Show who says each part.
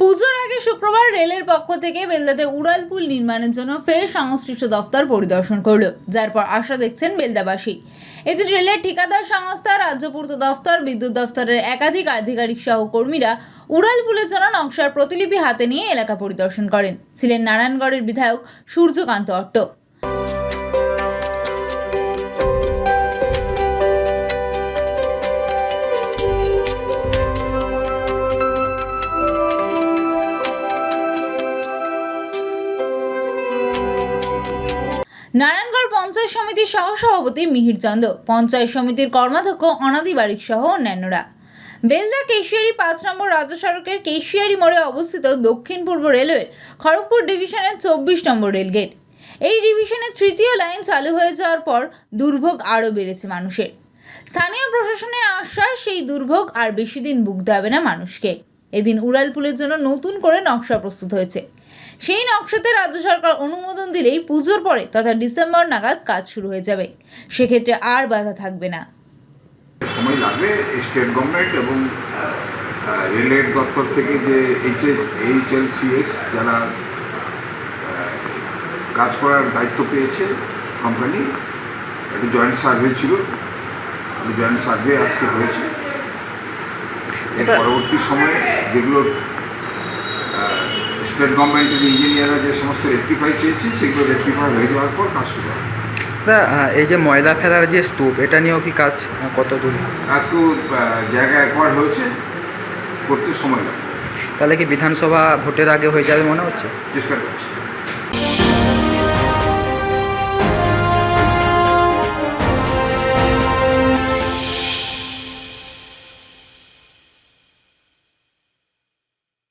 Speaker 1: পুজোর আগে শুক্রবার রেলের পক্ষ থেকে বেলদাতে উড়াল পুল নির্মাণের জন্য ফের সংশ্লিষ্ট দফতর পরিদর্শন করল, যার পর আশা দেখছেন বেলদাবাসী। এদিন রেলের ঠিকাদার সংস্থা, রাজ্য পূর্ত দফতর, বিদ্যুৎ দফতরের একাধিক আধিকারিক সহ কর্মীরা উড়াল পুলের জন্য নকশার প্রতিলিপি হাতে নিয়ে এলাকা পরিদর্শন করেন। ছিলেন নারায়ণগড়ের বিধায়ক সূর্যকান্ত অট্ট। নারায়ণগড় পঞ্চায়েত সমিতির সহসভাপতি মিহির চন্দ, পঞ্চায়েত সমিতির কর্মাধ্যক্ষ অনাদি বারিক সহ অন্যান্যরা। বেলদা কেশিয়ারি পাঁচ নম্বর রাজ্য সড়কের কেশিয়ারি মোড়ে অবস্থিত দক্ষিণ পূর্ব রেলওয়ের খড়গপুর ডিভিশনের চব্বিশ নম্বর রেলগেট। এই ডিভিশনের তৃতীয় লাইন চালু হয়ে যাওয়ার পর দুর্ভোগ আরও বেড়েছে মানুষের। স্থানীয় প্রশাসনের আশ্বাস, সেই দুর্ভোগ আর বেশি দিন ভুগতে হবে না মানুষকে। এদিন উড়ালপুলের জন্য নতুন করে নকশা প্রস্তুত হয়েছে। সেই নকশাতে রাজ্য সরকার অনুমোদন দিলেই পুজোর পরে তথা ডিসেম্বর নাগাদ কাজ শুরু হয়ে যাবে। সেক্ষেত্রে আর বাধা থাকবে না।
Speaker 2: সময় লাগবে স্টেট গভর্নমেন্ট এবং রেলের দপ্তর থেকে যে এইচ এইচ এল এইচএলসিএস যারা কাজ করার দায়িত্ব পেয়েছে কোম্পানি একটা জয়েন্ট সার্ভে ছিল। জয়েন্ট সার্ভে আজকে হয়েছে। এর
Speaker 3: এটা-
Speaker 2: পরবর্তী সময়ে যেগুলো স্টেট গভর্নমেন্টের ইঞ্জিনিয়াররা যে সমস্ত রেক্টিফাই চেয়েছি সেগুলো রেক্টিফাই হয়ে যাওয়ার পর কাজ শুরু হবে।
Speaker 3: এই যে ময়লা ফেলার যে স্তূপ এটা নিয়েও কি কাজ কত দূর
Speaker 2: আজকেও জায়গা একবার হয়েছে করতে সময় লাগে।
Speaker 3: তাহলে কি বিধানসভা ভোটের আগে হয়ে যাবে মনে হচ্ছে?
Speaker 2: চেষ্টা করছি।